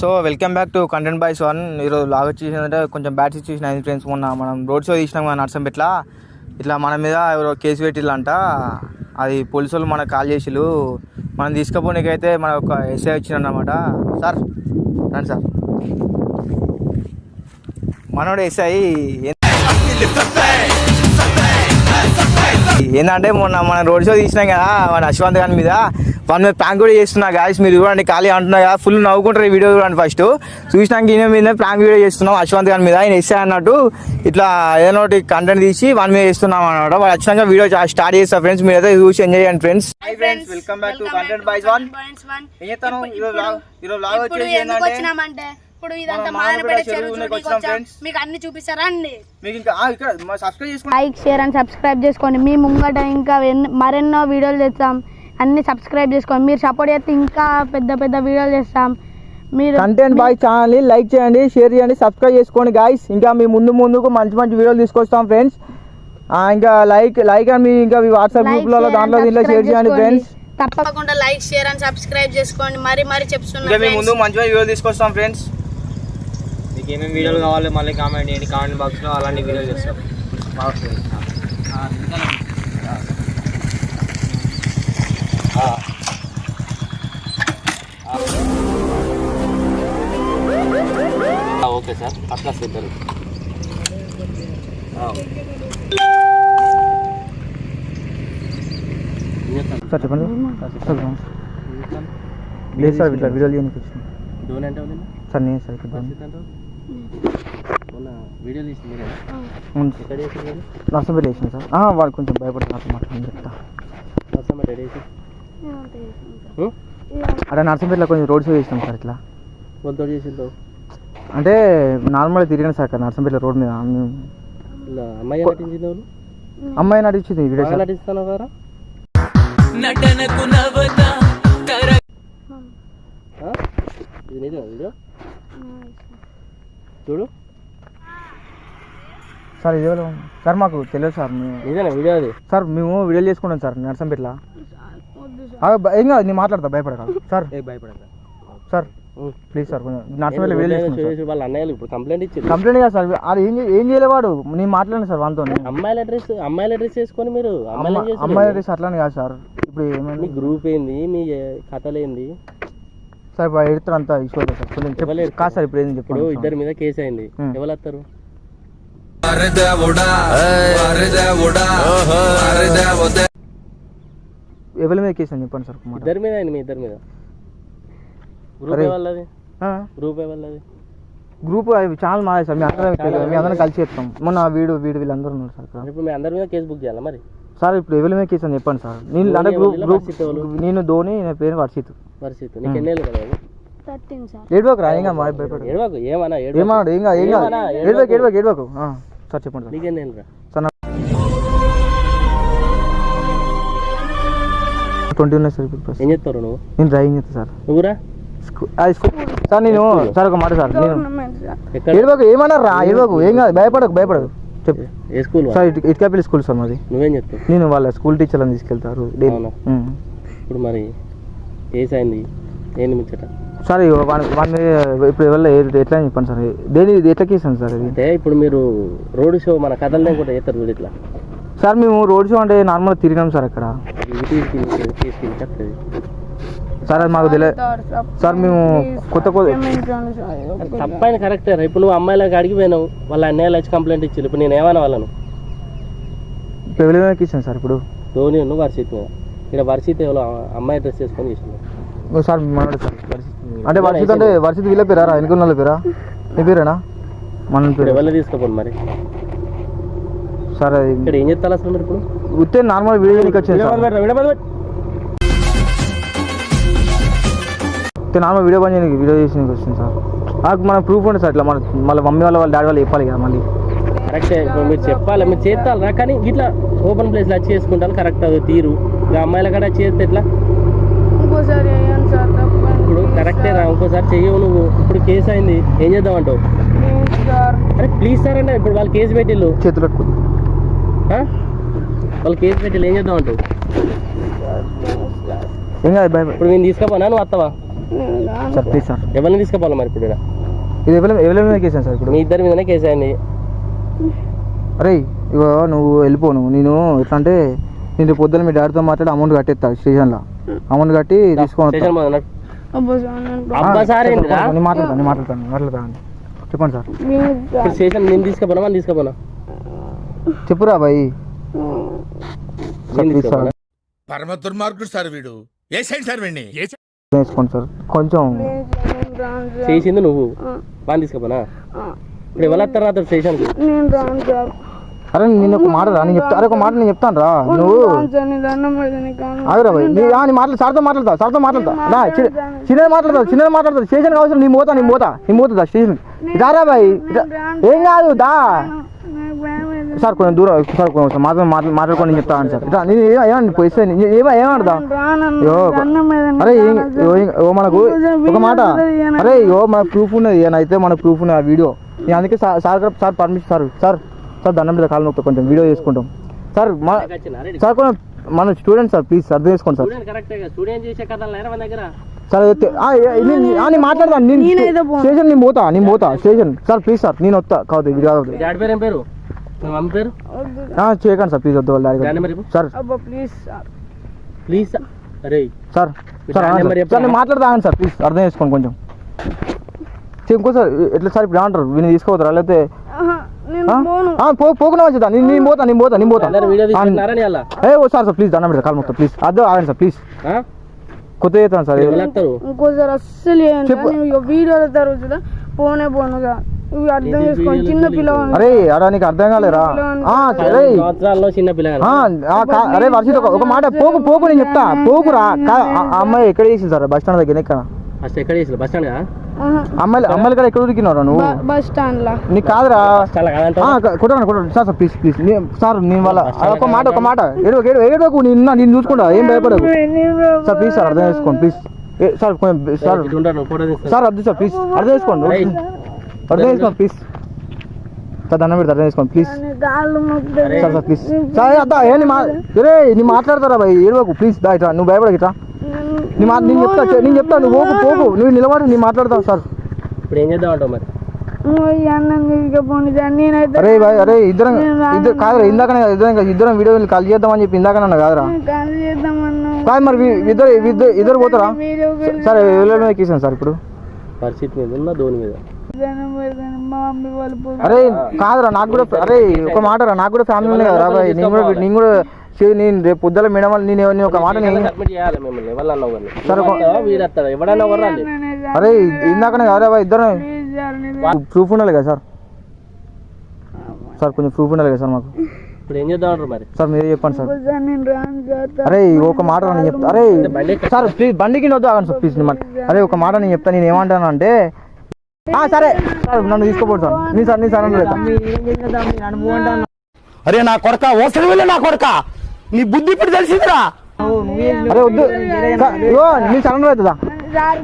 So welcome back to content boys one ఈరోజు log వచ్చేసిందంటే కొంచెం బ్యాడ్ సిచ్యువేషన్ అయింది ఫ్రెండ్స్ మొన్న మనం రోడ్ షో తీసినాం మన నర్సంపేట్ల. ఇట్లా మన మీద ఎవరో కేసు పెట్టిల్లంట. అది పోలీసు వాళ్ళు మనకు కాల్ చేసిళ్ళు మనం తీసుకుపోనీకైతే మన ఒక ఎస్ఐ వచ్చిందన్నమాట. సార్ రండి సార్. మనోడు ఎస్ఐ ఏంటంటే మొన్న మన రోడ్ షో తీసినాం కదా మన అశ్వంత్ గారి మీద. వాళ్ళ మీద ప్రాంక్ కూడా చేస్తున్నా గాయస్ మీరు చూడండి ఖాళీ అంటున్నా కదా ఫుల్ నవ్వుకుంటారు ఈ వీడియో చూడండి ఫస్ట్ చూసినాక ఈయన మీద ప్రాంక్ వీడియో చేస్తున్నాం అశ్వంత్ గారి మీద. ఆయన ఎస్ఐ అన్నట్టు ఇట్లా ఏదైనా ఒకటి కంటెంట్ తీసి వాళ్ళ మీద చేస్తున్నాం అన్నమాట. వాళ్ళు వచ్చినాక వీడియో స్టార్ట్ చేస్తా ఫ్రెండ్స్ మీరు అయితే చూసి ఎంజాయ్ చేయండి friends welcome back to content one ఏం చేస్తాను ఈరోజు వచ్చేసి ఏంటంటే ఇప్పుడు ఇదంతా చెరువు. మీకు అన్ని చూపిస్తారా అండి? మీకు ఇంకా ఆ, ఇక్కడ సబ్స్క్రైబ్ చేసుకోండి. లైక్ షేర్ అండ్ సబ్స్క్రైబ్ చేసుకోండి. మీ ముంగట ఇంకా ఎన్ని- మరెన్నో వీడియోలు చేస్తాం. అన్ని సబ్స్క్రైబ్ చేసుకోండి. మీరు సపోర్ట్ చేస్తే ఇంకా పెద్ద పెద్ద వీడియోలు చేస్తాం. మీరు కంటెంట్ బాయ్ ఛానల్ని లైక్ చేయండి షేర్ చేయండి సబ్స్క్రైబ్ చేసుకోండి గాయస్ ఇంకా మీ ముందు ముందుకు మంచి మంచి వీడియోలు తీసుకొస్తాం ఫ్రెండ్స్ ఇంకా లైక్ లైక్ అని మీ ఇంకా మీ వాట్సాప్ గ్రూప్లలో దాంట్లో దీంట్లో షేర్ చేయండి. ఫ్రెండ్స్ తప్ప తప్పకుండా లైక్ షేర్ అండ్ సబ్స్క్రైబ్ చేసుకోండి. మరి మరి చెప్తున్నా. ముందు మంచి మంచి వీడియోలు తీసుకొస్తాం ఫ్రెండ్స్ మీకు ఏమేమి వీడియోలు కావాలో మళ్ళీ కామెంట్ చేయండి. కామెంట్ బాక్స్లో అలాంటి వీడియోలు చేస్తాం. Okay sir. అట్లా ఇద్దరు సార్ చెప్పండి. లేదు సార్ ఇట్లా వీడియోలు చేయడానికి వచ్చింది సార్ నేను సార్ ఇక్కడ నర్సంపేట వేసింది సార్. ఆ, వాళ్ళు కొంచెం భయపడి నాతో మాట్లాడి చెప్తా. అక్కడ నర్సంపేటలో కొంచెం రోడ్ షో చేసినాం సార్ ఇట్లా. అంటే నార్మల్గా తిరిగాను సార్ అక్కడ నర్సంపేట రోడ్ మీద. అమ్మాయి నటించింది వాళ్ళు? అమ్మాయి నడిచింది వీడియో బాగా సార్ నటిస్తాను కదా ఆ? ఇది నిజం వీడియో చూడు. సార్ ఇది? సార్ మాకు తెలియదు సార్ మేము నిజమే వీడియో అది. సార్ మేము వీడియోలు చేసుకుంటాం సార్ నర్సంపేటలో. ఏం కాదు నేను మాట్లాడతా భయపడక. సార్ ఏ భయపడక సార్. ప్లీజ్ సార్ కొంచెం నర్సంపేటలో వీడియో వాళ్ళ అన్నయ్యలు ఇప్పుడు కంప్లైంట్ ఇచ్చారు కంప్లైంట్ కాదు సార్ అది ఏం ఏం చేయలేవాడు నేను మాట్లాడాను సార్ వాళ్ళతో అమ్మాయిల అడ్రస్ అమ్మాయిల అడ్రస్ చేసుకొని మీరు అమ్మాయిలు ఏం చేస్తారు? అమ్మాయి రేస్ అట్లానే కాదు సార్ ఇప్పుడు మీ ఏమైంది గ్రూప్ ఏంది? మీ కథలు ఏంది సార్ ఇప్పుడు ఎడుతారు అంతా ఇష్యూ అవుతుంది సార్. కొంచెం చెప్పు. ఎవరు కాదు సార్ ఇప్పుడు ఏంది ఇప్పుడు చెప్పండి ఇద్దరి మీద కేసు అయింది. ఉం. ఎవరు వస్తారు ఎవరి మీద కేసు అని చెప్పండి సార్. ఇద్దరి మీద అయింది మీ ఇద్దరి మీద. గ్రూప్ అరే. వాళ్ళది? ఆ, గ్రూప్ వాళ్ళది? గ్రూప్ అవి చాలా మాదే సార్. మీ అందరం మీ అందరం కలిసి చెప్తాం మొన్న వీడు వీడు వీళ్ళందరూ ఉన్నారు సార్ ఇప్పుడు మీ అందరి మీద కేసు బుక్ చేయాలా మరి? సార్ ఇప్పుడు ఎవరి మీద కేసు అని చెప్పండి సార్. నేను ధోని అంటే గ్రూప్ గ్రూప్ వర్షిత్? నేను ధోని నా పేరు వర్షిత్ పరిస్థితి నీకు ఎన్ని ఏళ్ళు కదా? Thirteen sir. ఏడువాకు రా భయపడు ఏడవకు ఏమన్నా ఏడవకు. ఏమన్నాడు? ఏం కాదు ఏం కాదు. ఏమన్నా, ఏడువాకు ఏడువాకు ఏడువాకు ఆ, సార్ చెప్పండి సార్. ఏళ్ళు రా? ట్వంటీ ఉన్నాయి సార్ ఇప్పుడు ప్రస్తుతం. ఏం చెప్తారు నువ్వు? నేను డ్రైవింగ్ చేస్తాను సార్. నువ్వురా? స్కూ- సార్ నేను సార్ ఒక మాట సార్ నేను గవర్నమెంట్ సార్. ఎక్కడ? ఏడువాకు ఏమన్నారు? రా ఏడువాకు ఏం కాదు భయపడకు భయపడకు. చెప్పు ఏ స్కూల్ సార్ ఇటు ఇటుకాపల్లి స్కూల్ సార్ మాది నువ్వేం చెప్తావు నేను వాళ్ళ స్కూల్ టీచర్లను తీసుకెళ్తారు డైలీ అవునా? ఉమ్. ఇప్పుడు మరి అయింది ఏంది ముచ్చట సార్ ఇగో వన్ వన్ ఇప్పుడు ఎవరు ఎట్లా అని చెప్పండి సార్ దేని ఇది ఎట్లా కేసాను సార్ ఇది అంటే ఇప్పుడు మీరు రోడ్ షో మన కథలనే కూడా చేస్తారు చూడు ఇట్లా సార్ మేము రోడ్ షో అంటే నార్మల్గా తిరిగినాం సార్ అక్కడ తీసుకెళ్ళి చెప్తుంది సార్ అది మాకు తెలియదు సార్ మేము కొత్త కొత్త తప్పైన కరెక్టే రా. ఇప్పుడు నువ్వు అమ్మాయిలకు అడిగి పోయినావు వాళ్ళ అన్నయ్యలు వచ్చి కంప్లైంట్ ఇచ్చారు ఇప్పుడు నేను ఏమన్నా వాళ్ళను? మీద కేసాను సార్ ఇప్పుడు. ధోని నువ్వు వర్షిత్ మీద. ఇక్కడ వర్షిత్ ఎవరో అమ్మాయి డ్రెస్ చేసుకొని ఓ సార్ మనోడు సార్ వర్షిత్. అంటే వర్షిత్ అంటే వర్షిత్ వీళ్ళ పేరా ఎన్నికల వాళ్ళ పేరా? మీ పేరేనా? మన ఇప్పుడు పేరు. ఎవరు తీసుకోపోను మరి? సార్ ఇక్కడ ఏం చెప్తారు అసలు మీరు ఇప్పుడు? ఉత్తే నార్మల్ వీడియో వచ్చింది ఉత్తే నార్మల్ వీడియో పని చేయడానికి వీడియో చేసి వచ్చింది సార్. నాకు మన ప్రూఫ్ ఉంది సార్ ఇట్లా మన మళ్ళీ మమ్మీ వాళ్ళ వాళ్ళ డాడీ వాళ్ళు చెప్పాలి కదా మళ్ళీ. కరెక్టే ఇప్పుడు మీరు చెప్పాలి మీరు చేస్తారా? కానీ ఇట్లా ఓపెన్ ప్లేస్లో వచ్చి చేసుకుంటారు కరెక్ట్ అది తీరు. ఇక అమ్మాయిల కాడ చేస్తే ఎట్లా? ఇంకోసారి వేయండి సార్ తప్పండి ఇప్పుడు కరెక్టే రా ఇంకోసారి చెయ్యవు నువ్వు. ఇప్పుడు కేసు అయింది ఏం చేద్దాం అంటావు? Please sir. అరే ప్లీజ్ సార్ అంటే ఇప్పుడు వాళ్ళు కేసు పెట్టిల్లు చేతులు పెట్టుకుంది ఆ? వాళ్ళు కేసు పెట్టిల్లు ఏం చేద్దాం అంటావు? ఏం కాదు భయ ఇప్పుడు నేను తీసుకపోనా నువ్వు వస్తావా? సార్ ప్లీజ్ సార్ ఎవరిని తీసుకుపోవాలి మరి ఇప్పుడు? ఇది ఎవరి ఎవరి మీద కేసాను సార్ ఇప్పుడు? మీ ఇద్దరి మీదనే కేసు అయింది అరే ఇగో నువ్వు వెళ్ళిపో నువ్వు. నేను ఎట్లా అంటే నేను పొద్దున్న మీ డాడీతో మాట్లాడి అమౌంట్ కట్టేస్తా స్టేషన్లో. అమౌంట్ కట్టి తీసుకొని నేను మాట్లాడతాను నేను మాట్లాడతాను మాట్లాడతాను చెప్పండి సార్. స్టేషన్ నేను తీసుకుపోనా మనం తీసుకుపోనా? చెప్పురా బాయ్. పరమ దుర్మార్గుడు సార్ వీడు. ఏ సైడ్ సార్ వీడిని? వేసుకోండి సార్. కొంచెం చేసింది నువ్వు. మనం తీసుకుపోనా? ఇప్పుడు ఎవరు వస్తారు అతను స్టేషన్కి నేను రాను సార్. అరే నేను ఒక మాట రా నేను చెప్తా. అరే ఒక మాట నేను చెప్తాను రా. నువ్వు. ఆగురా బాయ్. నీ ఆ, నీ మాటలు సార్తో మాట్లాడతా సార్తో మాట్లాడతా. రా చి- చిన్నది మాట్లాడతా చిన్నది మాట్లాడతా. స్టేషన్ కావచ్చు నీ మోతా నీ మోతా నీ మోతా స్టేషన్ రారా ఇట్లా. ఏం కాదు దా. భయం. సార్ కొంచెం దూరం సార్ కొంచెం మాతో మాట్లా మాట్లాడుకొని నేను చెప్తాను సార్. ఇట్లా నేను ఏ- ఏమన్నా పోయిస్తే నీ- ఏమో ఏమడదా పెడతా అరే ఓ మనకు ఒక మాట. అరే యో మన ప్రూఫ్ ఉన్నది. అయితే మన ప్రూఫ్ ఉన్నది ఆ వీడియో నేను అందుకే sir sir permission sir sir sir దండం మీద కాలు నొక్కి కొంచెం వీడియో చేసుకుంటాం. సార్ మా సార్ కొంచెం మన స్టూడెంట్ సార్ ప్లీజ్ అర్థం చేసుకోండి సార్. స్టూడెంట్ కరెక్టే కదా. స్టూడెంట్ చేసే కథలు లేరా మన దగ్గర? సార్ అయితే ఆ, ఏ- నేను- ఆ, నేను. స్టేషన్ నేను పోతా నేను పోతా. స్టేషన్. సార్ ప్లీజ్ సార్ నేను వస్తా. కాదు ఇది కాదు. మీ డాడీ పేరు? మమ్మీ పేరు? చేయకండి సార్ ప్లీజ్ వద్దు వాళ్ళ. సార్. Please sir. ప్లీజ్ అరే. Sir sir sir. సార్ నేను సార్ ప్లీజ్ అర్థం చేసుకోండి కొంచెం. ఇంకో సార్ ఎట్లా సార్ ఇప్పుడు అంటారు? వీని తీసుకోవద్దురా లేకపోతే పోకుండా వచ్చేదా నేను పోతా నేను పోతా నేను పోతా. ఏ ఓ సార్ సార్ ప్లీజ్ దండం పెడతా కాలు మొత్తం ప్లీజ్ అదో ఆగండి సార్ ప్లీజ్ కొత్త చేస్తాను సార్. ఇంకోసారి అస్సలు వీడియోల తర్వాత పోనే పోనుగా ఇవి అర్థం చేసుకోండి చిన్న అరే అడా నీకు అర్థం కాలేరా? ఆ, అరే సంవత్సరాల్లో చిన్న పిల్లగా ఆ, ఆ, కా- అరే వర్షిత్ ఒక- ఒక మాట పోకు పోకు నేను చెప్తా. పోకురా. అమ్మాయి ఎక్కడ చేసింది సార్? బస్ స్టాండ్ దగ్గర ఎక్కడ ఫస్ట్ ఎక్కడ చేసిన బస్ స్టాండ్ అమ్మాయిలు అమ్మాయిలు కూడా ఎక్కడ ఉరికినారా నువ్వు? బస్ స్టాండ్ లా నీకు కాదురా. చాలా కాదంట ఆ, క- కొట్టండి కొట్టండి సార్ సార్ ప్లీజ్ ప్లీజ్. నే- సార్ నేను వాళ్ళ ఒక మాట ఒక మాట. ఏడు ఏడు ఏడోకు నేను నేను చూసుకుంటా. ఏం భయపడకు. సార్ ప్లీజ్ సార్ అర్థం చేసుకోండి. ప్లీజ్. ఏ, సార్ కొంచెం సార్ సార్ అర్థం సార్ ప్లీజ్ అర్థం చేసుకోండి. అర్థం చేసుకోండి ప్లీజ్ సార్ దండం పెడతా అర్థం చేసుకోండి please. Sir sir please sir అద్దా ఏ నీ మా రే నీ మాట్లాడతారా భయ్? ఏడవకు ప్లీజ్ దా ఇట్లా నువ్వు భయపడకు ఇట్లా. నీ మా నేను చెప్తా నేను చెప్తా నువ్వు పోకు పోకు. నువ్వు నిలబడు నేను మాట్లాడతావు సార్. ఇప్పుడు ఏం చేద్దాం అంటావు మరి? అరే భాయ్ అరే ఇద్దరం. ఇద్దరు కాదురా ఇందాకనే ఇద్దరం ఇద్దరం వీడియో కాల్ చేద్దామని చెప్పి ఇందాకనే కాదురా. కాదు మరి ఇద్దరు ఇద్దరు ఇద్దరు పోతారా? సరే ఎక్కేసాను సార్ ఇప్పుడు. పరిస్థితి మీద ఉన్న ధోని మీద? అరే కాదురా నాకు కూడా అరే ఒక మాట రా నాకు కూడా ఫ్యామిలీ ఉంది కదా రా భాయ్ నేను కూడా నేను కూడా నేను రేపు పొద్దుల మేడం వాళ్ళు నేను నేను ఒక మాట. అరే ఇందాకనే భాయ్ ఇద్దరం ప్రూఫ్ ఉండాలి కదా సార్? సార్ కొంచెం ప్రూఫ్ ఉండాలి కదా సార్ మాకు? ఇప్పుడు ఏం చేద్దాం అంటారు మరి? సార్ మీరే చెప్పండి సార్. అరే ఒక మాట రా నేను చెప్తా అరే సార్ ప్లీజ్ బండికి వద్దు ఆగండి సార్ ప్లీజ్ అరే ఒక మాట నేను చెప్తా నేను ఏమంటాను అంటే సరే. సార్ నన్ను తీసుకోపోడు సార్. నీ సార్ నీ సార్ అరే నా కొడక ఓసరి వెళ్ళి నా కొడక. నీ బుద్ధి ఇప్పుడు తెలిసిందిరా. అరే వద్దు. నీ సరెండర్ అవుతుందా సార్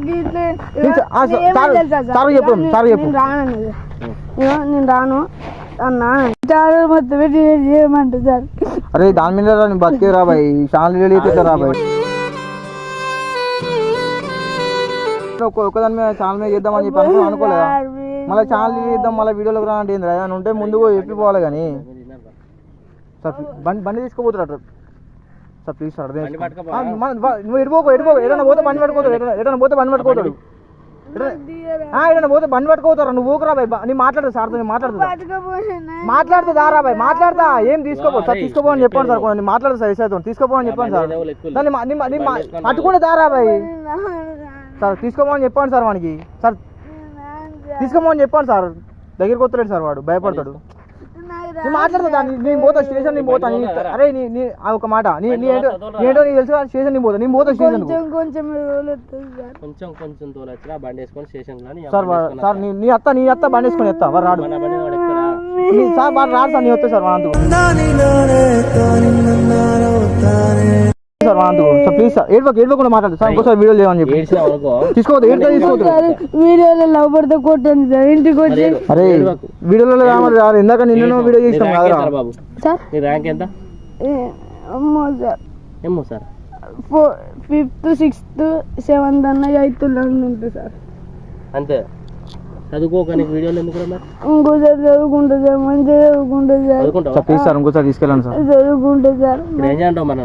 చెప్పు, నేను- సార్ చెప్పు. నేను రాను. అన్నా చాలా మొత్తం సార్. అరే దాని మీద బతికే రా బాయ్. ఛానల్ వీడియో అయితే రా బాయ్? ఒక్క ఒక్క దాని మీద ఛానల్ మీద చేద్దామని చెప్పి అనుకో అనుకోలేదా? మళ్ళీ ఛానల్ చేద్దాం మళ్ళీ వీడియోలోకి రా అంటే ఏంది? ఏదైనా ఉంటే ముందు చెప్పిపోవాలి కానీ. సార్ బండి బండి తీసుకోపోతున్నారు సార్ ప్లీజ్ సార్ అర్థం నువ్వు ఎడిపోకు ఎడిపోకు ఏదైనా పోతే బండి పట్టుకోతాడు ఏదైనా- పోతే బండి పట్టుకోతాడు. ఏదైనా పోతే బండి పట్టుకోతారా? నువ్వు ఊకురా బాయ్ బా- నీ మాట్లాడదు సార్ నేను మాట్లాడుతా మాట్లాడుతుందా రా బాయ్ మాట్లాడతా. ఏం తీసుకోపో? సార్ తీసుకోపో అని చెప్పండి సార్ కొంచెం మాట్లాడదు సార్ ఎస్ అవుతాను తీసుకోపో అని చెప్పండి సార్. దాన్ని పట్టుకుంటే దారా బాయ్. సార్ తీసుకోమని చెప్పండి సార్ వానికి. సార్ తీసుకోమని చెప్పండి సార్. దగ్గరికి వస్తలేడు సార్ వాడు భయపడతాడు. నేను మాట్లాడుతా నేను పోతా స్టేషన్ నేను పోతా నీ- అరే నీ నీ ఆ ఒక మాట. నీ నీ ఏంటో నీకు తెలుసు స్టేషన్ నేను పోతా నేను పోతా స్టేషన్ కొంచెం కొంచెం కొంచెం కొంచెం తోలొచ్చినా బండి వేసుకొని స్టేషన్ సార్ సార్ నీ నీ అత్త నీ అత్త బండి వేసుకొని ఎత్తా వాడు రాడు. మన బండి వాడు ఎక్కుతాడా? నీ- సార్ వాడు రాడు సార్ నీ వస్తే సార్ వాడు అందుకు సార్ అందుకు సార్ ప్లీజ్ సార్ ఏడుకోక ఏడుకోకుండా మాట్లాడు. సార్ ఇంకోసారి వీడియో లేవని చెప్పి. తీసుకోవద్దు ఏడుకో తీసుకోవద్దు. వీడియోలో లవ్ పడితే కొట్టండి సార్ ఇంటికి వచ్చి అరే ఏడవకు. వీడియోలో రాదు ఇందాక నిన్న వీడియో కదరా. ఎంత బాబు? సార్? నీ ర్యాంక్ ఎంత? సార్. ఏమో sir? Four fifth sixth seventh అన్న ఎయిత్ ఉంటుంది సార్. అంతే. చదువుకోక నీకు వీడియోలు ఎందుకు రా మరి? ఇంకోసారి చదువుకుంటుంది సార్ మంచిగా చదువుకుంటుంది సార్. చదువుకుంటావా? సార్ ప్లీజ్ సార్ ఇంకోసారి తీసుకెళ్ళండి సార్. చదువుకుంటుంది సార్. ఇప్పుడు ఏం చేయంటావు మన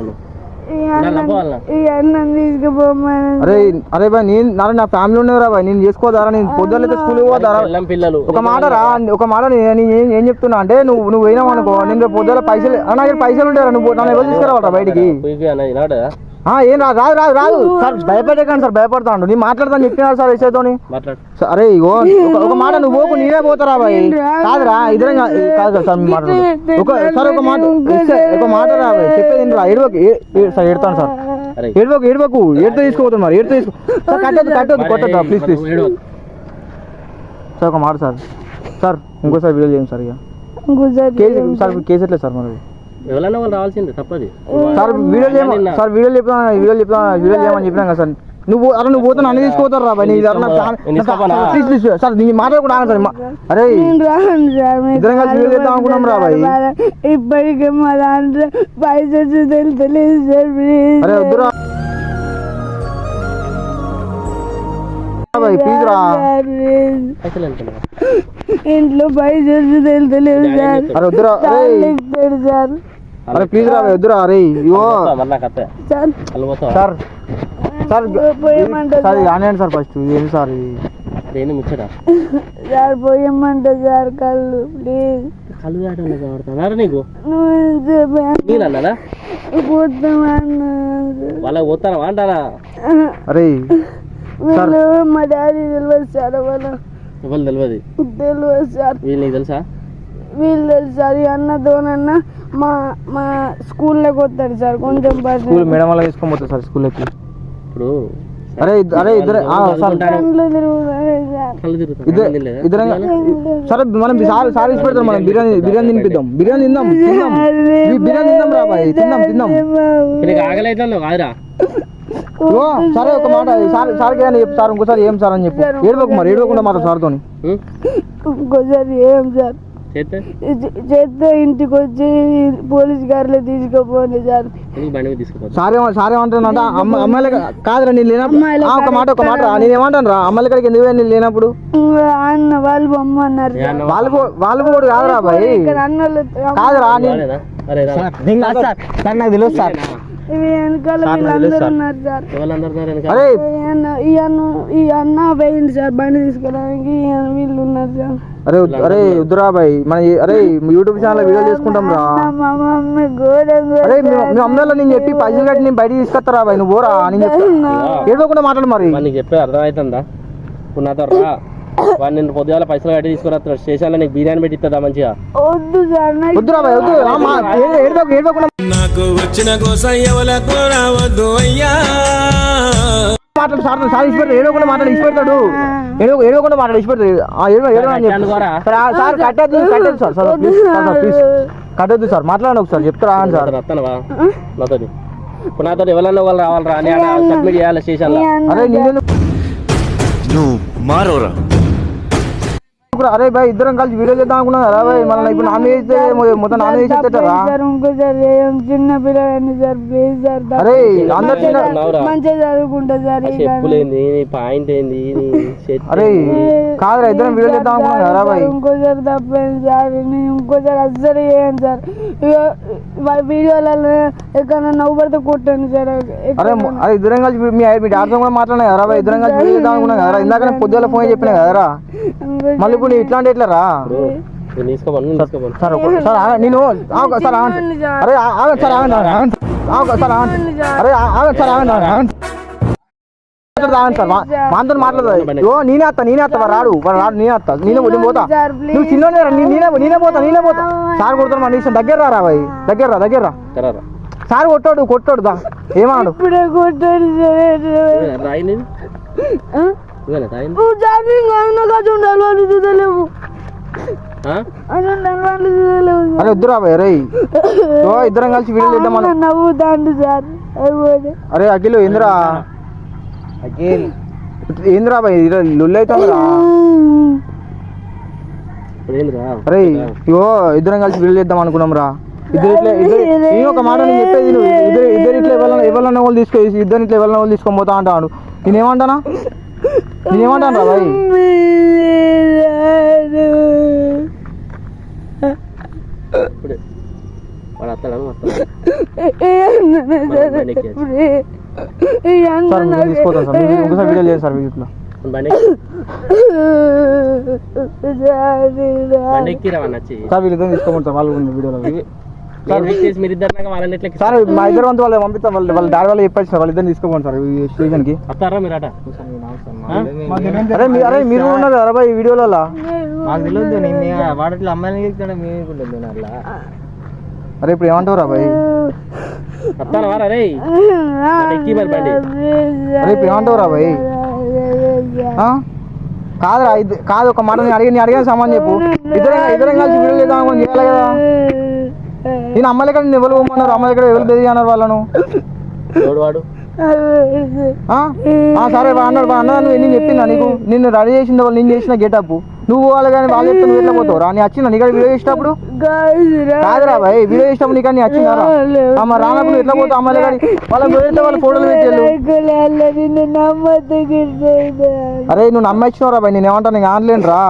అరే అరే బాయ్ నేను నా నా ఫ్యామిలీ ఉండేరా బాయ్ నేను చేసుకోదారా నేను పొద్దున్నైతే స్కూల్ పోదారా పిల్లం పిల్లలు ఒక మాట రా ఒక మాట నేను ఏం- చెప్తున్నా అంటే నువ్వు నువ్వు పోయినావు అనుకో నేను పొద్దున్న పైసలు నా దగ్గర పైసలు ఉంటారా నువ్వు నన్ను ఎవరు తీసుకురావట బయటికి ఏం రాదు రాదు రాదు. రాదు సార్ భయపడకండి సార్ భయపడతాను. నేను మాట్లాడతాను చెప్పినాడు సార్ విషయంతోని. అరే ఇగో ఒక- ఒక మాట నువ్వు పోకు నేనే పోతారా బాయ్? కాదురా ఇద్దరం కాదు కదా సార్ మాట్లాడు. ఒక సార్ ఒక మాట ఒక మాట రా బాయ్. చెప్పేది రా ఏడవకు సార్ ఎడతాను సార్. ఏడవకు ఏడవకు ఏడుతో తీసుకోవద్దు మరి ఏడుతో తీసుకో సార్ కట్టొద్దు కట్టొద్దు కొట్టద్దు ప్లీజ్ ప్లీజ్. సార్ ఒక మాట సార్. సార్ ఇంకోసారి వీడియో చేయండి సార్ ఇక. కేసు సార్ కేసు ఎట్లేదు సార్ మరి? ఎవరైనా వాళ్ళు రావాల్సిందే తప్పది. సార్ వీడియో చేయమని సార్ వీడియో చెప్తాను వీడియో చెప్తాను వీడియో చేయమని చెప్పినా కదా సార్. నువ్వు అరే నువ్వు పోతే అన్ని తీసుకోతారు రా బాయ్ నీ? ప్లీజ్ ప్లీజ్ సార్ నీ మాట్లాడకుండా ఆగండి సార్ అరే. ఇద్దరం కలిసి వీడియో చేద్దాం అనుకున్నాం రా బాయ్ ఇప్పటికే మా దాంట్లో పైసలు తెలియదు సార్ ప్లీజ్ అరే వద్దురా. ఇంట్లో పైసలు తెలియదు సార్. అరే వద్దురా. సార్. అరే ప్లీజ్ రా వద్దురా అరే ఇగో. సార్. సార్ సార్ ఆనేయండి సార్ ఫస్ట్. ఏంటి సార్ దేని ముచ్చట? సార్ పోయమంటారు సార్ కళ్ళు ప్లీజ్ కళ్ళు దాటం కనబడుతున్నారా నీకు? వాళ్ళకి పోతానా అంటారా? అరే వీళ్ళు మా డాడీ తెలియదు సార్ వాళ్ళ ఎవరు తెలియదు తెలియదు సార్. వీళ్ళు నీకు తెలుసా? వీళ్ళు తెలుసు సార్ ఈ అన్నతోనన్న మా మా స్కూల్లోకి వస్తాడు సార్ కొంచెం స్కూల్ మేడం వల్ల తీసుకొని పోతా సార్ స్కూల్కి ఇప్పుడు అరే అరే ఇద్దరు సార్. సార్. ఇద్దరు ఇద్దరం సరే మనం సార్ సార్ ఇచ్చి పెడతాం మనం. బిర్యానీ బిర్యానీ తినిపిద్దాం. బిర్యానీ తిందాం తిందాం. బి- బిర్యానీ తిందాం రా బాయ్. తిందాం తిందాం. అవుతుందో కాదురా సరే ఒక మాట. సార్ సార్కి ఏదైనా చెప్పు సార్ ఇంకోసారి ఏం సార్ అని చెప్పు. ఏడవకు మరి ఏడవకుండా మాట సార్తోని. ఉం? ఇంకోసారి ఏం సార్? చేస్తే ఇంటికి వచ్చి పోలీస్ గారిలో తీసుకుపోండి సార్. ఎందుకు బండి మీద తీసుకుపోతా సార్ ఏమ- సార్ ఏమంటున్నా అమ్మ అమ్మాయిల కాదురా నేను లేనప్పుడు. ఒక మాట ఒక మాట రా. నేను ఏమంటాను రా అమ్మాయిల కాడికి ఎందుకు నేను లేనప్పుడు? అన్న వాళ్ళు బొమ్మన్నారు ఏ అన్న వాళ్ళు వాళ్ళు కూడా కాదురా బాయ్. ఇక్కడ అన్నలు కాదురా నాకు తెలియదు సార్. అరే! ఈ అన్న ఈ అన్న ఈ అన్న పోయింది సార్ బండి తీసుకురావడానికి ఈ అన్న వీళ్ళు ఉన్నారు సార్. అరే వద్దు- అరే వద్దురా బాయ్ మన అరే యూట్యూబ్ ఛానల్ వీడియో చేసుకుంటాం రా. అరే మీ అమ్మలో నేను చెప్పి పైసలు కట్టి నేను బయటికి తీసుకొస్తారా బాయ్ నువ్వు పోరా నేను చెప్తా. ఏడవకుండా మాట్లాడు మరి. మరి నీకు చెప్పే అర్థమవుతుందా ఇప్పుడు నాతో రా. వాడు నిన్ను పొద్దుగాల పైసలు కట్టి తీసుకురా స్టేషన్లో నీకు బిర్యానీ పెట్టి ఇస్తుందా మంచిగా? వద్దు సార్ నాకు వద్దురా బాయ్ వద్దు. ఆ మా- ఏ- ఏడవకు ఏడవకుండా నాకు వచ్చిన కోసం ఎవలకు రావద్దు అయ్యా. మాట్లాడు సార్ సార్ ఇచ్చి పెడతాడు ఏడవకుండా మాట్లాడు ఇచ్చి పెడతాడు ఏడవ ఏడవకుండా మాట్లాడు ఇచ్చి పెడతాడు ఆ, ఏడవ ఏడవ అని చెప్పు. అనుకోరా? సార్ ఆ- సార్ కట్టద్దు కట్టద్దు sir sir please sir sir please. కట్టద్దు sir మాట్లాడండి ఒకసారి చెప్తారా అని సార్. వస్తానవా? నాతో ఇప్పుడు నాతో ఎవరన్నా వాళ్ళు రావాలరా? అని ఆడ సబ్మిట్ చేయాలి స్టేషన్లో. అరే నేను నువ్వు మారోరా అరే బాయ్ ఇద్దరం కలిసి వీడియో చేద్దాం అనుకున్నాం కదా బాయ్ మన ఇప్పుడు నాన్ వెజ్ మొత్తం నాన్ వెజ్ చెప్తారా సార్ ఇంకోసారి ఏం చిన్న పిల్లలండి సార్ ప్లీజ్ సార్ అరే అందరు చిన్న మంచిగా చదువుకుంటా సార్ ఆ ఈ చెప్పులు ఏంది నీ పాయింట్ ఏంది అరే కాదురా ఇద్దరం వీడియో చేద్దాం అనుకున్నాం కదా బాయ్ ఇంకోసారి తప్పేంది సార్ నేను ఇంకోసారి అస్సలు చేయను సార్. వీడియోలలో ఎక్కడన్నా నవ్వు పడితే కొట్టండి సార్ అరే అరే ఇద్దరం కలిసి మీ మీ డాక్టర్ కూడా మాట్లాడినా కదా బాయ్ ఇద్దరం కలిసి వీడియో చేద్దాం అనుకున్నాం కదా ఇందాక పొద్దుల ఫోన్ చెప్పినా కదరా మళ్ళీ ఇప్పుడు నీ ఇట్లాంటి ఎట్లా రా? నేను తీసుకోమను నేను తీసుకోమను సార్ నేను సార్ ఆగండి. అరే ఆగండి సార్ ఆగండి ఆగండి, సార్ ఆగండి. అరే ఆగండి సార్ ఆగండి ఆగండి, ఆగండి. మాట్లాడదు, ఆగండి సార్ మాతో మాట్లాడదు. ఓ నేనే అత్త నేనే అత్త వాడు రాడు రాడు నేనే అత్త నేనే నేను పోతా. నువ్వు చిన్నోనే నేనే నేనే పోతా నేనే పోతా. సార్ కొడతాను మన ఇష్టం దగ్గర రా బాయ్? దగ్గర రా దగ్గర రా. సార్ కొట్టాడు కొట్టాడు దా. ఏమన్నాడు నువ్వు చార్జింగ్ కాదు చూడలేవు. అరే వద్దురా రే ఓ ఇద్దరం కలిసి వీడియో సార్ అరే అఖిల్ ఏందిరా ఇప్పుడు ఏందిరా అరే ఇగో ఇద్దరం కలిసి వీడియో చేద్దాం అనుకున్నాం రా ఇద్దరు ఇట్లా ఇద్దరు నేను ఒక మాట నేను చెప్పేది నువ్వు ఇద్దరు ఇద్దరు ఇట్లా ఎవరైనా ఎవరైనా వాళ్ళు తీసుకో ఇద్దరు ఇట్లా ఎవరైనా వాళ్ళు తీసుకొని పోతా అంటాడు నేనేమంటానా వాడు. సార్ ఒకసారి వీడియో లేదు సార్ సార్ వీళ్ళిద్దరు తీసుకోమంటారు వాళ్ళు వీడియోలో. ఎట్లా సార్ మా ఇద్దరు వంతు వాళ్ళు పంపిస్తాం వాళ్ళు వాళ్ళ డాడీ వాళ్ళు చెప్పచ్చు సార్ వాళ్ళిద్దరు ఈ స్టేషన్కి వస్తారా మీరు అట? అరే మీ అరే మీరు ఉన్నారు కదా భాయ్ ఈ వీడియోలలో? మాకు తెలియదు నేను వాడట్ల అమ్మాయిని చెప్తాడు మేము తెలియదు అట్లా? అరే ఇప్పుడు ఏమంటావు రా భాయ్ వస్తాను వారా రే ఎక్కి మరి బండి. అరే ఇప్పుడు ఏమంటావు రా భాయ్ ఆ? కాదురా ఇద్ద- కాదు ఒక మాట నేను అడిగి నేను అడిగిన సమాన్ చెప్పు. ఇద్దరం ఇద్దరం కలిసి వీడియో చేద్దాం అనుకుని చేయాలి కదా. నేను అమ్మాయిల ఇక్కడ ఎవరు పోమన్నారు? అమ్మాయిల ఇక్కడ ఎవరు బెదిరి అన్నారు వాళ్ళను? ఎవడు వాడు? సరే వా అన్నాడు నువ్వు నేను చెప్పిందా నీకు? నిన్ను రెడీ చేసింది వాళ్ళు నేను చేసిన గెటప్. నువ్వు పోవాలి కానీ వాళ్ళు చెప్తే నువ్వు ఎట్లా పోతావు? రా నీ వచ్చిందా నీ ఇక్కడ వీడియో చేసినప్పుడు కాదురా భాయ్ వీడియో చేసినప్పుడు నీకు వచ్చిందా మరి రానప్పుడు నువ్వు ఎట్లా పోతావు? అమ్మాయిల కానీ వాళ్ళకి పోయితే వాళ్ళ ఫోటోలు పెట్టేళ్ళు. అరే నువ్వు నమ్మిచ్చినావు రా భాయ్ నేను ఏమంటాను నీకు ఆన్లైన్ రా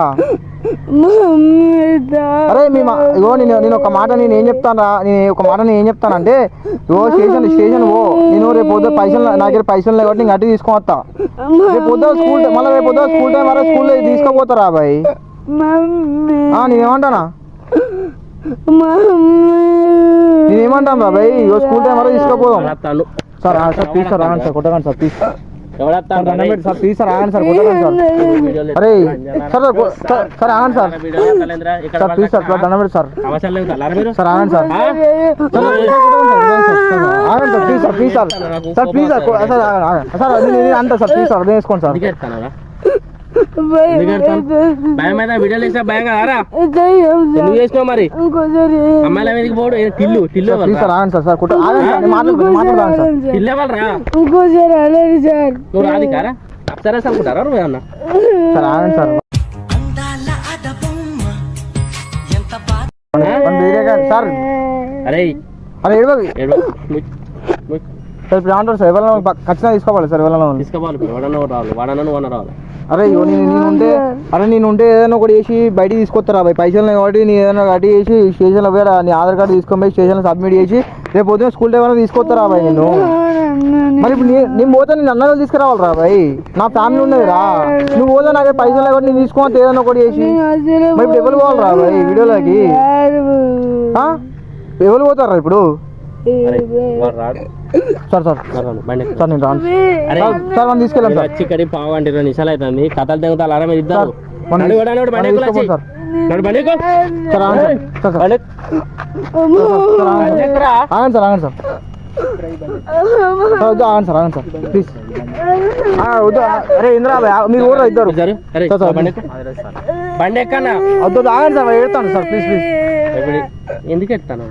అరే మీ ఇగో నేను నేను ఒక మాట నేను ఏం చెప్తాను? రా నేను ఒక మాట నేను ఏం చెప్తానంటే ఇగో స్టేషన్ స్టేషన్ పో. నేను రేపు పొద్దు పైసలు నా దగ్గర పైసలు లేవు కాబట్టి నేను అట్టి తీసుకొని వస్తా. రేపు పొద్దు స్కూల్ మళ్ళీ రేపు పొద్దు స్కూల్ టైం వరకు స్కూల్లో తీసుకోపోతారా బాయ్? నేను ఏమంటానా నేను ఏమంటాను బాబాయ్ ఇగో స్కూల్ టైం వరకు తీసుకోపోదాం. సార్ సార్ ప్లీజ్ సార్ కొట్టకండి సార్ ప్లీజ్ ఎవడు సార్ ప్లీజ్ సార్ ఆగండి సార్ కొట్టకండి సార్ అరే సార్ సార్ కొ- సార్ సార్ ఆగండి సార్ సార్ ప్లీజ్ సార్ దండం పెట్టి సార్ అవసరం లేదు అలా మీరు సార్ ఆగండి సార్ ఆగండి sir please sir please sir sir please sir కొ- సార్ ఆగండి, ఆగండి. సార్ నేను- నేను అంతా సార్ ప్లీజ్ సార్ సార్ ఎందుకు ఎడతానరా? ఎందుకు ఎడతాను? భయం అయితే. వీడియోలు వేసినా భయం కాదారా ఎందుకు చేసినావు మరి? అమ్మాయిల మీదకి పోడు. ఏ తిల్లు తిల్లు ప్లీజ్ సార్ ఆగండి సార్ సార్ కొట్ట. ఆగండి సార్ నేను మాట్లాడు మాట్లాడదాను సార్. తిల్లు ఎవరురా నువ్వు రాది కారా అప్సరస్ అనుకుంటారా? నువ్వు ఏమన్నా? సార్ ఆగండి సార్. మన వేరే గా- సార్. అరే అరే ఏడవ ఏడు సార్ ఇప్పుడు ఏమంటారు సార్? ఎవరైనా ప- ఖచ్చితంగా తీసుకోవాలి సార్ ఎవరైనా తీసుకోవాలి వాడన్నా రావాలి. వాడన్నా నువ్వు అన్న రావాలి. అరే ఇగో నేను నేను ఉంటే అరే నేను ఉంటే ఏదైనా ఒకటి చేసి బయటికి తీసుకొస్తారా బాయ్? పైసలు కాబట్టి నేను ఏదైనా కట్టి చేసి స్టేషన్లో పోయి నీ ఆధార్ కార్డు తీసుకొని పోయి స్టేషన్లో సబ్మిట్ చేసి రేపు పొద్దున స్కూల్ టైం వరకు తీసుకొస్తారా బాయ్ నేను మరి ఇప్పుడు నేను పోతే నేను అన్నగా తీసుకురావాలి రా నా ఫ్యామిలీ ఉన్నది రా నువ్వు పోతే నాకే పైసలు కాబట్టి నేను తీసుకోవాలి ఏదైనా ఒకటి చేసి. మరి ఇప్పుడు ఎవరు పోవాలి రా వీడియోలోకి? ఎవరు పోతారా ఇప్పుడు? Sir sir. సార్ నేను రాను. అరే సార్, సార్ మనం తీసుకెళ్ళాం మీరు సార్. వచ్చి ఇక్కడికి పావు గంట ఇరవై నిమిషాలు అవుతుంది. కథలు తెగుతారు అలా మీరు ఇద్దరు సార్. సార్. సార్. ఆగండి సార్. ఆగండి ప్లీజ్ వద్దు. అరే ఇంద్రా బాయ్, ఆ, మీరు ఊరు ఇద్దరు? బండి ఎక్కు. బండి ఎక్కన్నా వద్దు ఆగండి సార్ సార్ ప్లీజ్ ప్లీజ్ ఎందుకు ఎత్తాను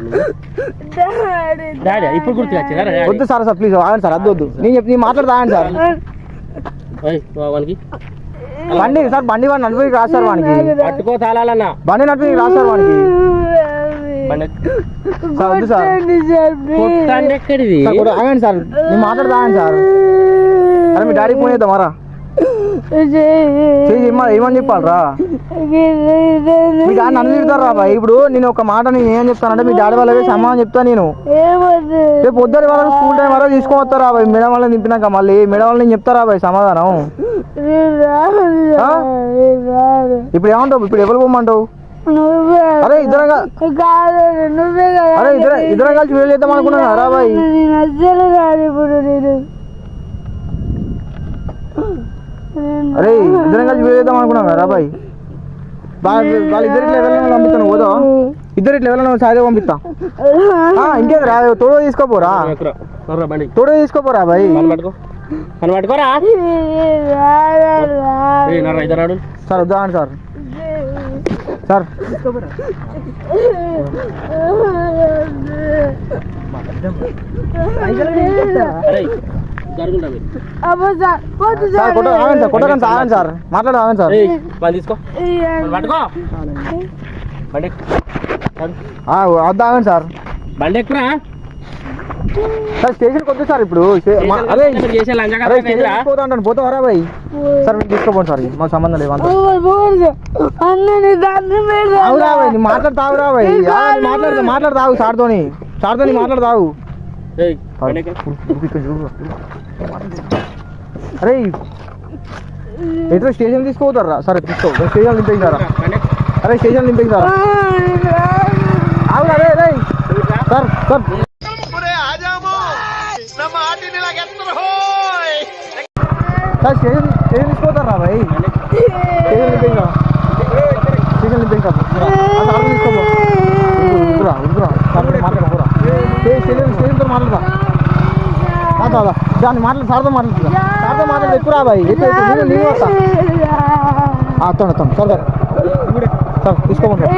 డాడీ ఇప్పుడు డాడీ. వద్దు సార్ సార్ ప్లీజ్ ఆగండి సార్ వద్దు వద్దు. నేను చెప్పి నేను మాట్లాడతా ఆగండి సార్. వానికి. బండి సార్ బండి వాడిని నడిపి రాస్తారు వానికి. పట్టుకో తాళాలన్నా. బండి నడిపి రాస్తారు వానికి. సార్. సార్ ఆగండి సార్. నేను మాట్లాడతా ఆగండి సార్. అరే మీ డాడీ ఫోన్ చేద్దాం ఏమ- ఏమని చెప్పాలరా. మీ డాడీ నన్ను తిడతారు రా బాయ్. ఇప్పుడు నేను ఒక మాట నేను ఏం చెప్తానంటే మీ డాడీ వాళ్ళకి సమాధానం చెప్తా నేను. రేపు పొద్దున్న వాళ్ళకి స్కూల్ టైం వరకు తీసుకొని వస్తారా బాయ్. మేడం వాళ్ళని నింపినాక మళ్ళీ మేడం వాళ్ళని చెప్తారా బాయ్ సమాధానం? ఇప్పుడు ఏమంటావు? ఇప్పుడు ఎవరు పోమంటావు అరే నువ్వే అరే ఇద్దరం ఇద్దరం కలిసి వీడియో చేద్దాం అనుకున్నాను రా బాయ్. నేను అస్సలు రాదు ఇప్పుడు నేను. అరే ఇద్దరం కలిసి వీడియో చేద్దాం అనుకున్నాను రా బాయ్. వాళ్ళ వాళ్ళిద్దరు ఇట్లా ఎవరైనా పంపిస్తాను పోదా ఇద్దరు ఇట్లా ఎవరైనా సాయి పంపిస్తా. ఆ, ఇంకేది రా తోడు తీసుకోపోరా తోడు తీసుకోపోరా బాయ్. పట్టుకోరా? సార్ వద్దా సార్. సార్. కొట్టకండి సార్ ఆగండి సార్. మాట్లాడు ఆగండి సార్. ఏయ్, పని తీసుకో. బండి వద్దా ఆగండి సార్. బండి ఎక్కురా. సార్ స్టేషన్కి వద్దు సార్ ఇప్పుడు. అరే స్టేషన్ పోతా అంటాను పోతావరా బాయ్? సార్ మీరు తీసుకోపోండి సార్ మాకు సంబంధం లేదు అవురా బాయ్ మాట్లాడతావురా బాయ్. మాట్లాడతా మాట్లాడతావు సార్తోని. సార్తోని మాట్లాడతావు అరే ఎట్లా స్టేషన్ తీసుకోపోతారా? సరే తీసుకో. స్టేషన్ నింపేసారా అరే స్టేషన్ నింపేసారా అవును అరే sir sir. Sir station station తీసుకోతారా boy station నింపేసారా స్టేషన్ నింపేసారా సార్ తీసుకోపో ఉడుకురా ఉడుకురా సార్తో మాట్లాడరా స్టేషన్ స్టేషన్తో మాట్లాడరా దాదా దాన్ని మాట్లాడు సార్తో మాట్లాడుతున్నా సార్తో మాట్లాడి ఎక్కువ బాయ్ ఎక్కువ నేను నేను వస్తా అత్తాను అత్తాను సార్ సార్ సార్ తీసుకోమంటారు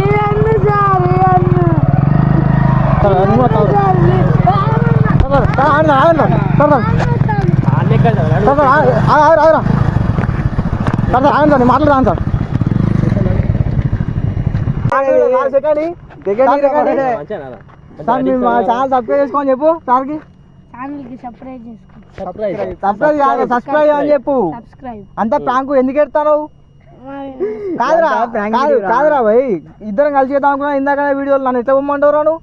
సార్ సార్ సార్ సార్ ఆగండి ఆగండి sir sir sir sir sir sir ఆగండి సార్ నేను మాట్లాడదాను సార్. సెకండ్ సార్ మీరు మా ఛానల్ సబ్స్క్రైబ్ చేసుకోని చెప్పు సార్కి. ఛానల్కి సబ్స్క్రైబ్ చేసుకో. సబ్స్క్రైబ్ కాదు సబ్స్క్రైబ్ అని చెప్పు. సబ్స్క్రైబ్. అంత ప్రాంకు ఎందుకు ఎడతావు కాదురా కాదు కాదురా భయ్ ఇద్దరం కలిసి చేద్దాం అనుకున్నా ఇందాక వీడియోలు నన్ను ఎట్లా పొమ్మంటావురా నువ్వు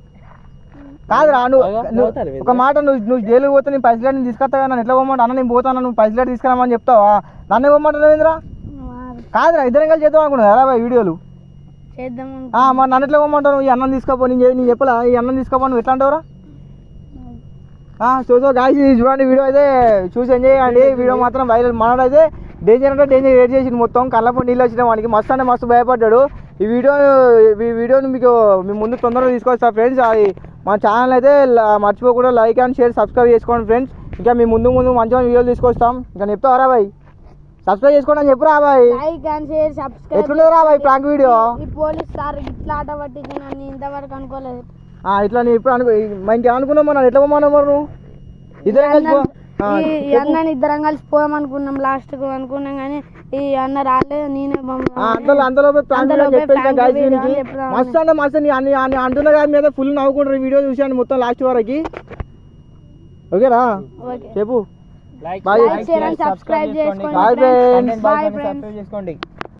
కాదురా నువ్వు నువ్వు- ఒక మాట నువ్వు నువ్వు జైలుకి పోతే నేను పైసలు నేను తీసుకొస్తా కదా నన్ను ఎట్లా పొమ్మంటా అన్న నేను పోతాను నువ్వు పైసలు తీసుకురామని చెప్తావా? నన్ను పొమ్మంటావు ఏంద్రా? కాదురా ఇద్దరం కలిసి చేద్దాం అనుకున్నా కదా భయ్ వీడియోలు. చేద్దాం ఆ, మరి నన్ను ఎట్లా పొమ్మంటావు ఈ అన్నం తీసుకోపో నేను నేను చెప్పలా ఈ అన్నం తీసుకోపో నువ్వు ఎట్లా అంటావురా? సో సో గాయస్ చూడండి వీడియో అయితే చూసి ఎంజాయ్ చేయండి. వీడియో మాత్రం వైరల్ మనడైతే డేంజర్ అంటే డేంజర్ రేట్ చేసింది మొత్తం. కళ్ళపు నీళ్ళు వచ్చిన వానికి. మస్తు అంటే మస్తు భయపడ్డాడు. ఈ వీడియో ఈ వీడియోని మీకు మీ ముందు తొందరగా తీసుకొస్తా ఫ్రెండ్స్ అది మా ఛానల్ అయితే మర్చిపోకుండా లైక్ అండ్ షేర్ సబ్స్క్రైబ్ చేసుకోండి ఫ్రెండ్స్ ఇంకా మీ ముందు ముందు మంచిగా వీడియోలు తీసుకొస్తాం. ఇంకా చెప్తావరా బాయ్? సబ్స్క్రైబ్ చేసుకోండి అని చెప్పురా bye. Like and share subscribe ఎట్లుండదురా bye prank video ఈ పోలీస్ సార్ ఇట్లా ఆట ఇంతవరకు అనుకోలేదు. ఇట్లా నేను ఇప్పుడు అనుకో మా ఇంటి అనుకున్నావు మరి ఎట్లా పోమన్నావు మరి నువ్వు? ఇద్దరం కలిసి ఇద్దరం కలిసి పోదాం అనుకున్నాం లాస్ట్కు అనుకున్నాం కానీ ఈ అన్న రాలేదు నేనే అని చెప్దామని. మస్తు అంటే మస్తు నీ అన్ని అన్ని అంటున్న గారి మీద ఫుల్ నవ్వుకుంటారు వీడియో చూసాను మొత్తం లాస్ట్ వరకు. ఓకేనా? ఓకే. చెప్పు. Like bye like share and subscribe చేసుకోండి. Bye, friends. బాయ్ ఫ్రెండ్స్ చేసుకోండి.